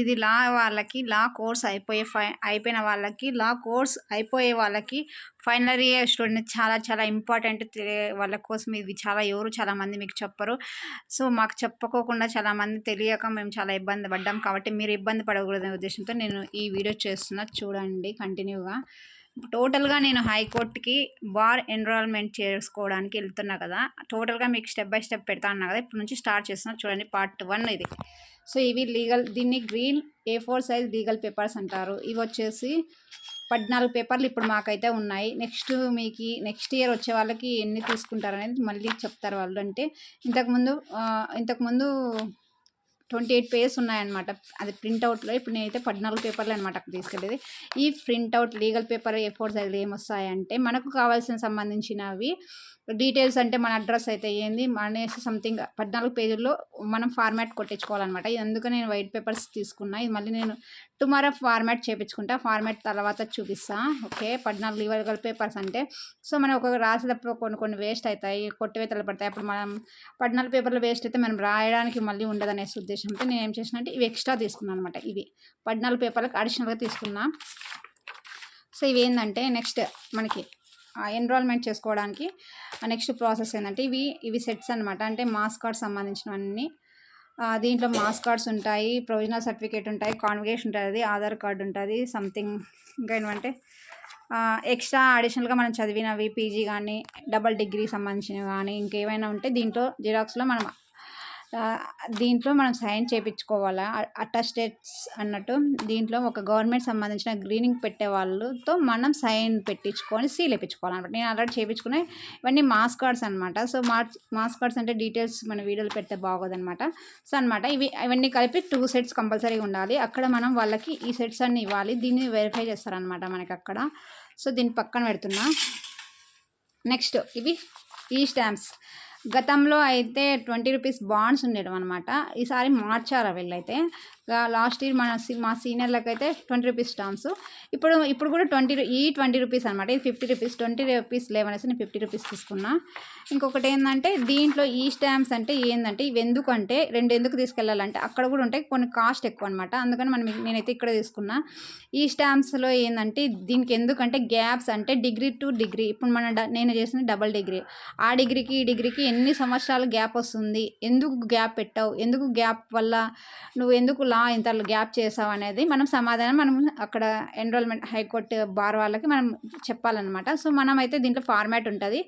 ఇది లా వాళ్ళకి లా కోర్స్ అయిపోయే ఫై అయిపోయిన వాళ్ళకి లా కోర్స్ అయిపోయే వాళ్ళకి ఫైనల్ ఇయర్ స్టూడెంట్ చాలా చాలా ఇంపార్టెంట్ వాళ్ళ కోసం ఇది చాలా ఎవరు చాలామంది మీకు చెప్పరు. సో మాకు చెప్పుకోకుండా చాలామంది తెలియక మేము చాలా ఇబ్బంది పడ్డాం. కాబట్టి మీరు ఇబ్బంది పడకూడదనే ఉద్దేశంతో నేను ఈ వీడియో చేస్తున్నా. చూడండి కంటిన్యూగా. టోటల్గా నేను హైకోర్టుకి బార్ ఎన్రోల్మెంట్ చేసుకోవడానికి వెళ్తున్నా కదా టోటల్గా మీకు స్టెప్ బై స్టెప్ పెడతా అన్నా కదా ఇప్పటి నుంచి స్టార్ట్ చేస్తున్నా చూడండి పార్ట్ వన్ ఇది. సో ఇవి లీగల్ దీన్ని green A four size legal papers అంటారు. ఇవి వచ్చేసి పద్నాలుగు పేపర్లు ఇప్పుడు మాకైతే ఉన్నాయి. నెక్స్ట్ మీకు నెక్స్ట్ ఇయర్ వచ్చే వాళ్ళకి ఎన్ని తీసుకుంటారు అనేది మళ్ళీ చెప్తారు వాళ్ళు. అంటే ఇంతకుముందు ఇంతకుముందు ట్వంటీ ఎయిట్ పేజెస్ ఉన్నాయన్నమాట. అది ప్రింట్అవుట్లో ఇప్పుడు నేనైతే పద్నాలుగు పేపర్లు అనమాట అక్కడ తీసుకెళ్ళేది. ఈ printout legal paper A four సైజులు ఏమొస్తాయంటే మనకు కావాల్సిన సంబంధించినవి డీటెయిల్స్ అంటే మన అడ్రస్ అయితే ఏంది అనేసి సంథింగ్ పద్నాలుగు పేజీల్లో మనం ఫార్మాట్ కొట్టించుకోవాలన్నమాట. అందుకే నేను వైట్ పేపర్స్ తీసుకున్నా. ఇది మళ్ళీ నేను టుమారో ఫార్మాట్ చేపించుకుంటా. ఫార్మాట్ తర్వాత చూపిస్తా. ఓకే పద్నాలుగు లీగల్ పేపర్స్ అంటే. సో మనం ఒక రాసేటప్పుడు కొన్ని కొన్ని వేస్ట్ అవుతాయి కొట్టివేతలు పడతాయి. అప్పుడు మనం పద్నాలుగు పేపర్లు వేస్ట్ అయితే మనం రాయడానికి మళ్ళీ ఉండదనే ఉద్దేశంతో నేను ఏం చేసిన అంటే ఇవి ఎక్స్ట్రా తీసుకున్నాను అనమాట ఇవి పద్నాలుగు పేపర్లకు అడిషనల్గా తీసుకున్నా. సో ఇవి ఏంటంటే నెక్స్ట్ మనకి ఎన్రోల్మెంట్ చేసుకోవడానికి. నెక్స్ట్ ప్రాసెస్ ఏంటంటే ఇవి ఇవి సెట్స్ అనమాట అంటే మాస్ కార్డ్ సంబంధించినవన్నీ. దీంట్లో మాస్ కార్డ్స్ ఉంటాయి ప్రొవిజనల్ సర్టిఫికేట్ ఉంటాయి కాన్వికేషన్ ఉంటుంది ఆధార్ కార్డు ఉంటుంది సంథింగ్ ఇంకా ఏంటంటే ఎక్స్ట్రా అడిషనల్గా మనం చదివినవి పీజీ కానీ డబల్ డిగ్రీ సంబంధించినవి కానీ ఇంకేమైనా ఉంటే దీంట్లో జిరాక్స్లో మనం దీంట్లో మనం సైన్ చేయించుకోవాలా అటాస్టేట్స్ అన్నట్టు దీంట్లో ఒక గవర్నమెంట్ సంబంధించిన గ్రీనింగ్ పెట్టే వాళ్ళతో మనం సైన్ పెట్టించుకొని సీల్ వేయించుకోవాలన్నమాట నేను ఆల్రెడీ చేయించుకునే ఇవన్నీ మాస్ కార్డ్స్ అనమాట సో మాస్ మాస్ కార్డ్స్ అంటే డీటెయిల్స్ మన వీడియోలు పెడితే బాగోదనమాట సో అనమాట ఇవి ఇవన్నీ కలిపి టూ సెట్స్ కంపల్సరీగా ఉండాలి. అక్కడ మనం వాళ్ళకి ఈ సెట్స్ అన్ని ఇవ్వాలి. దీన్ని వెరిఫై చేస్తారనమాట మనకి అక్కడ. సో దీన్ని పక్కన పెడుతున్నా. నెక్స్ట్ ఇవి ఈ స్టాంప్స్. గతంలో అయితే ట్వంటీ రూపీస్ బాండ్స్ ఉండేవి అనమాట ఈసారి మార్చారు వీళ్ళైతే? లాస్ట్ ఇయర్ మన మా సీనియర్లకు అయితే ట్వంటీ రూపీస్ స్టాంప్స్. ఇప్పుడు ఇప్పుడు కూడా ట్వంటీ ఈ ట్వంటీ రూపీస్ అనమాట ఇది ఫిఫ్టీ రూపీస్ ట్వంటీ రూపీస్ లేవనేసి నేను ఫిఫ్టీ రూపీస్ తీసుకున్నా. ఇంకొకటి ఏంటంటే దీంట్లో ఈ స్టాంప్స్ అంటే ఏంటంటే ఇవి ఎందుకంటే రెండు ఎందుకు తీసుకెళ్ళాలంటే అక్కడ కూడా ఉంటాయి కొన్ని కాస్ట్ ఎక్కువ అనమాట అందుకని మనం నేనైతే ఇక్కడ తీసుకున్నా. ఈ స్టాంప్స్లో ఏంటంటే దీనికి ఎందుకంటే గ్యాప్స్ అంటే డిగ్రీ టు డిగ్రీ. ఇప్పుడు మన నేను చేసిన డబల్ డిగ్రీ. ఆ డిగ్రీకి ఈ డిగ్రీకి ఎన్ని సంవత్సరాలు గ్యాప్ వస్తుంది? ఎందుకు గ్యాప్ పెట్టావు? ఎందుకు గ్యాప్ వల్ల నువ్వు ఎందుకు లా ఇంత గ్యాప్ చేసావు అనేది మనం సమాధానం మనం అక్కడ ఎన్రోల్మెంట్ హైకోర్టు బార్ వాళ్ళకి మనం చెప్పాలన్నమాట. సో మనం అయితే దీంట్లో ఫార్మాట్ ఉంటుంది.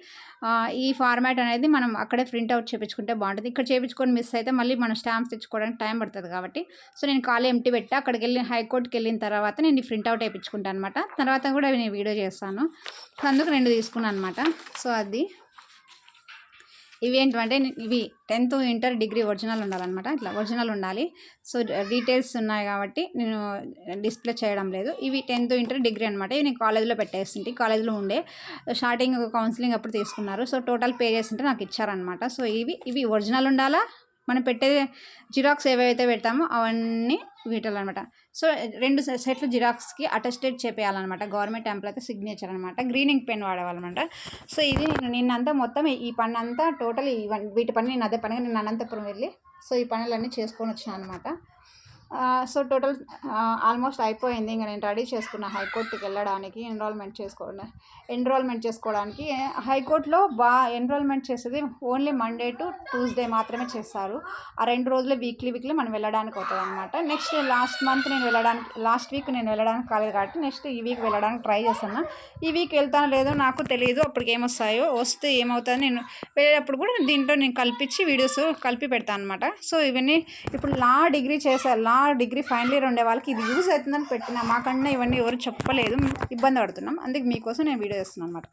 ఈ ఫార్మాట్ అనేది మనం అక్కడే ప్రింట్ అవుట్ చేయించుకుంటే బాగుంటుంది. ఇక్కడ చేయించుకొని మిస్ అయితే మళ్ళీ మనం స్టాంప్స్ తెచ్చుకోవడానికి టైం పడుతుంది కాబట్టి. సో నేను ఖాళీ ఎంటీ పెట్టి. అక్కడికి వెళ్ళి హైకోర్టుకి వెళ్ళిన తర్వాత నేను ప్రింట్ అవుట్ వేయించుకుంటాను అనమాట తర్వాత కూడా నేను వీడియో చేస్తాను. అందుకు రెండు తీసుకున్నాను అనమాట సో అది. ఇవి ఏంటంటే ఇవి టెన్త్ ఇంటర్ డిగ్రీ ఒరిజినల్ ఉండాలన్నమాట. ఇట్లా ఒరిజినల్ ఉండాలి. సో డీటెయిల్స్ ఉన్నాయి కాబట్టి నేను డిస్ప్లే చేయడం లేదు. ఇవి టెన్త్ ఇంటర్ డిగ్రీ అనమాట ఇవి నేను కాలేజ్లో పెట్టేసింటి కాలేజ్లో ఉండే స్టార్టింగ్ కౌన్సిలింగ్ అప్పుడు తీసుకున్నారు. సో టోటల్ పే చేస్తుంటే నాకు ఇచ్చారనమాట సో ఇవి ఇవి ఒరిజినల్ ఉండాలా? మనం పెట్టే జిరాక్స్ ఏవైతే పెడతామో అవన్నీ వీటలు అనమాట సో రెండు సెట్లు జిరాక్స్కి అటెస్టెడ్ చేపేయాలన్నమాట గవర్నమెంట్ ఎంప్లాయ్ సిగ్నేచర్ అనమాట. గ్రీనింగ్ పెన్ వాడవాలన్నమాట సో ఇది నిన్నంతా మొత్తం ఈ పని అంతా టోటల్ వీటి పని నేను అదే పనిగా నేను అనంతపురం వెళ్ళి సో ఈ పనులన్నీ చేసుకొని వచ్చాను అనమాట. సో టోటల్ ఆల్మోస్ట్ అయిపోయింది. ఇంకా నేను రెడీ చేసుకున్న హైకోర్టుకి వెళ్ళడానికి ఎన్రోల్మెంట్ చేసుకోవడం ఎన్రోల్మెంట్ చేసుకోవడానికి. హైకోర్టులో బా ఎన్రోల్మెంట్ చేసేది ఓన్లీ మండే టు ట్యూస్డే మాత్రమే చేస్తారు. ఆ రెండు రోజులు వీక్లీ వీక్లీ మనం వెళ్ళడానికి అవుతుంది అనమాట నెక్స్ట్ లాస్ట్ మంత్ నేను వెళ్ళడానికి లాస్ట్ వీక్ నేను వెళ్ళడానికి కాలేదు కాబట్టి నెక్స్ట్ ఈ వీక్ వెళ్ళడానికి ట్రై చేస్తున్నా. ఈ వీక్ వెళ్తానో లేదో నాకు తెలియదు అప్పటికి ఏమొస్తాయో వస్తే ఏమవుతుందో నేను వెళ్ళేటప్పుడు కూడా దీంట్లో నేను కల్పించి వీడియోస్ కలిపి పెడతాను అనమాట సో ఇవన్నీ ఇప్పుడు లా డిగ్రీ చేసే లా డిగ్రీ ఫైనల్ ఇయర్ ఉండే వాళ్ళకి ఇది యూజ్ అవుతుందని పెట్టిన మాకన్నా ఇవన్నీ ఎవరు చెప్పలేదు ఇబ్బంది పడుతున్నాం. అందుకే మీకోసం నేను వీడియో చేస్తున్నాను అనమాట